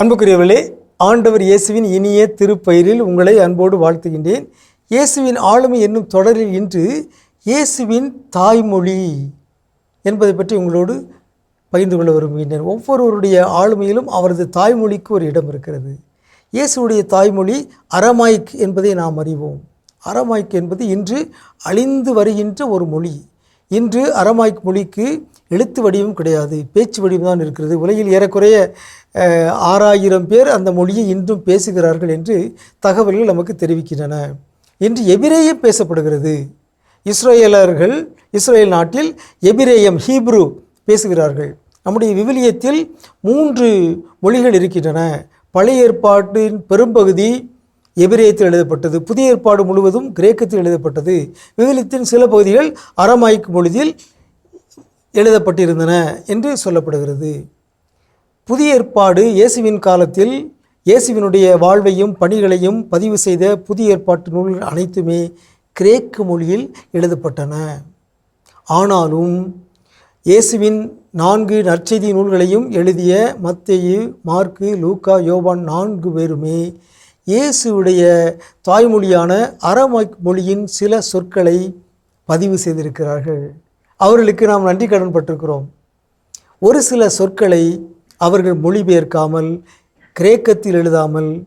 அன்புக்குரியவர்களே ஆண்டவர் இயேசுவின் இனிய திருப்பெயரில் உங்களை அன்போடு வாழ்த்துகின்றேன். இயேசுவின் ஆளுமை என்னும் தொடரில் இன்று இயேசுவின் தாய்மொழி என்பதை பற்றி உங்களோடு பகிர்ந்து கொள்ள விரும்புகின்றேன். ஒவ்வொருவருடைய ஆளுமையிலும் அவரது தாய்மொழிக்கு ஒரு இடம் இருக்கிறது. இயேசுவுடைய தாய்மொழி அரமாய்க் என்பதை நாம் அறிவோம். அரமாய்க் என்பது இன்று அழிந்து வருகின்ற ஒரு மொழி. இன்று அரமாய்க் மொழிக்கு எழுத்து வடிவம் கிடையாது. பேச்சு வடிவம் தான் இருக்கிறது. உலகில் ஏறக்குறைய ஆறாயிரம் பேர் அந்த மொழியை இன்றும் பேசுகிறார்கள் என்று தகவல்கள் நமக்கு தெரிவிக்கின்றன. இன்று எபிரேயம் பேசப்படுகிறது. இஸ்ரேலர்கள் இஸ்ரேல் நாட்டில் எபிரேயம் ஹீப்ரு பேசுகிறார்கள். நம்முடைய விவிலியத்தில் மூன்று மொழிகள் இருக்கின்றன. பழைய ஏற்பாட்டின் பெரும்பகுதி எபிரேயத்தில் எழுதப்பட்டது புதிய ஏற்பாடு முழுவதும் கிரேக்கத்தில் எழுதப்பட்டது. விவிலியத்தின் சில பகுதிகள் அரமாய்க் மொழியில் எழுதப்பட்டிருந்தன என்று சொல்லப்படுகிறது. புதிய ஏற்பாடு இயேசுவின் காலத்தில் இயேசுவினுடைய வாழ்வையும் பணிகளையும் பதிவு செய்த புதிய ஏற்பாட்டு நூல்கள் அனைத்துமே கிரேக்க மொழியில் எழுதப்பட்டன. ஆனாலும் இயேசுவின் நான்கு நற்செய்தி நூல்களையும் எழுதிய மத்தேயு மார்க்கு லூக்கா யோவான் நான்கு பேருமே இயேசுவுடைய தாய்மொழியான அரமாய்க் மொழியின் சில சொற்களை பதிவு செய்திருக்கிறார்கள். அவர்களுக்கு நாம் நன்றி கடன் பட்டிருக்கிறோம். ஒரு சில சொற்களை அவர்கள் மொழிபெயர்க்காமல் கிரேக்கத்தில் எழுதாமல்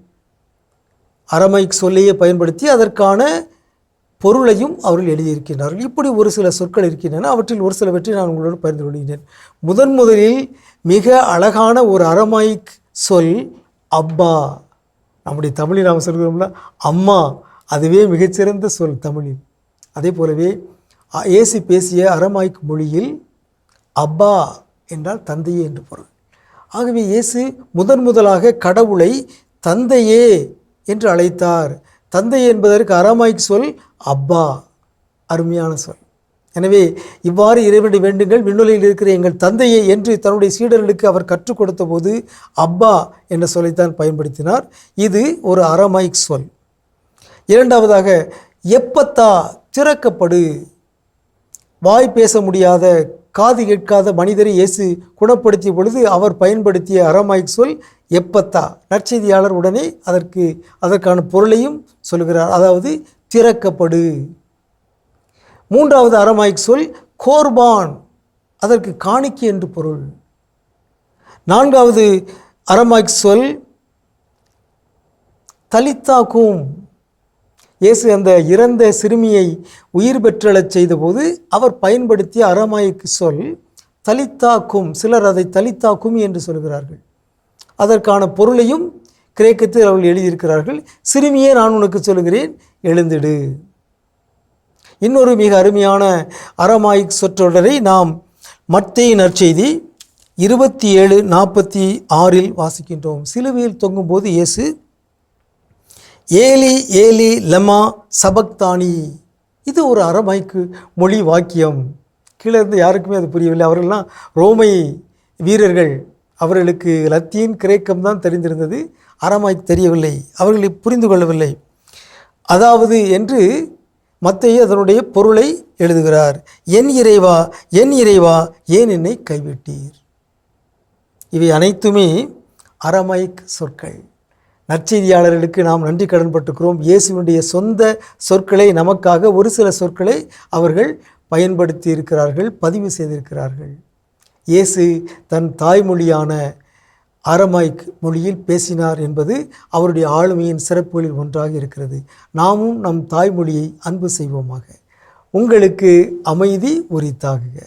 அரமைக் சொல்லையே பயன்படுத்தி அதற்கான பொருளையும் அவர்கள் எழுதியிருக்கிறார்கள் இப்படி ஒரு சில சொற்கள் இருக்கின்றன. அவற்றில் ஒரு சிலவற்றை நான் உங்களோடு பகிர்ந்து கொள்கிறேன். முதன் முதலில் மிக அழகான ஒரு அரமாய்க் சொல் அப்பா. நம்முடைய தமிழில் நாம் சொல்கிறோம்ல அம்மா அதுவே மிகச்சிறந்த சொல் தமிழில். அதே போலவே அ- இயேசு பேசிய அரமாய்க் மொழியில் அப்பா என்றால் தந்தையே என்று பொருள். ஆகவே இயேசு முதன் முதலாக கடவுளை தந்தையே என்று அழைத்தார். தந்தை என்பதற்கு அறமாய்க் சொல் அப்பா அருமையான சொல். எனவே இவ்வாறு இறைவனை வேண்டுங்கள் விண்ணுலையில் இருக்கிற எங்கள் தந்தையை என்று தன்னுடைய சீடர்களுக்கு அவர் கற்றுக் கொடுத்த போது அப்பா என்ற சொல்லைத்தான் பயன்படுத்தினார். இது ஒரு அரமாய்க் சொல். இரண்டாவதாக எப்பத்தா திறக்கப்படு? வாய் பேச முடியாத காது கேட்காத மனிதரை இயேசு குணப்படுத்திய பொழுது அவர் பயன்படுத்திய அறமாய்க் சொல் எப்பத்தா. நற்செய்தியாளர் உடனே அதற்கு அதற்கான பொருளையும் சொல்கிறார். அதாவது திறக்கப்படு. மூன்றாவது அரமாய்க் சொல் கோர்பான் அதற்கு காணிக்கை என்று பொருள். நான்காவது அரமாய்க் சொல் தலித்தாக்கும் இயேசு அந்த இறந்த சிறுமியை உயிர் பெற்றெழச் செய்தபோது அவர் பயன்படுத்திய அறமாய்க்கு சொல் தலித்தாக்கும் சிலர் அதை தலித்தாக்கும் என்று சொல்கிறார்கள். அதற்கான பொருளையும் கிரேக்கத்தில் அவர்கள் எழுதியிருக்கிறார்கள். சிறுமியே நான் உனக்கு சொல்கிறேன் எழுந்திடு இன்னொரு மிக அருமையான அரமாயிக் சொற்றொடரை நாம் மத்திய நற்செய்தி இருபத்தி ஏழு நாற்பத்தி ஆறில் வாசிக்கின்றோம். சிலுவையில் தொங்கும்போது இயேசு ஏலி ஏலி லெமா சபக்தானி இது ஒரு அரமாய்க்கு மொழி வாக்கியம். கீழே இருந்து யாருக்குமே அது புரியவில்லை. அவர்கள்லாம் ரோமை வீரர்கள். அவர்களுக்கு லத்தீன் கிரேக்கம் தான் தெரிந்திருந்தது. அரமாய்க்கு தெரியவில்லை. அவர்களை புரிந்து கொள்ளவில்லை. அதாவது என்று மத்திய அதனுடைய பொருளை எழுதுகிறார் என் இறைவா என் இறைவா ஏன் என்னை கைவிட்டீர்? இவை அனைத்துமே அரமைக் சொற்கள். நற்செய்தியாளர்களுக்கு நாம் நன்றி கடன்பட்டுக்கிறோம். இயேசுவினுடைய சொந்த சொற்களை நமக்காக ஒரு சில சொற்களை அவர்கள் பயன்படுத்தி இருக்கிறார்கள் பதிவு செய்திருக்கிறார்கள். இயேசு தன் தாய்மொழியான அரமாய்க் மொழியில் பேசினார் என்பது அவருடைய ஆளுமையின் சிறப்புகளில் ஒன்றாக இருக்கிறது. நாமும் நம் தாய்மொழியை அன்பு செய்வோமாக. உங்களுக்கு அமைதி உரித்தாகுக.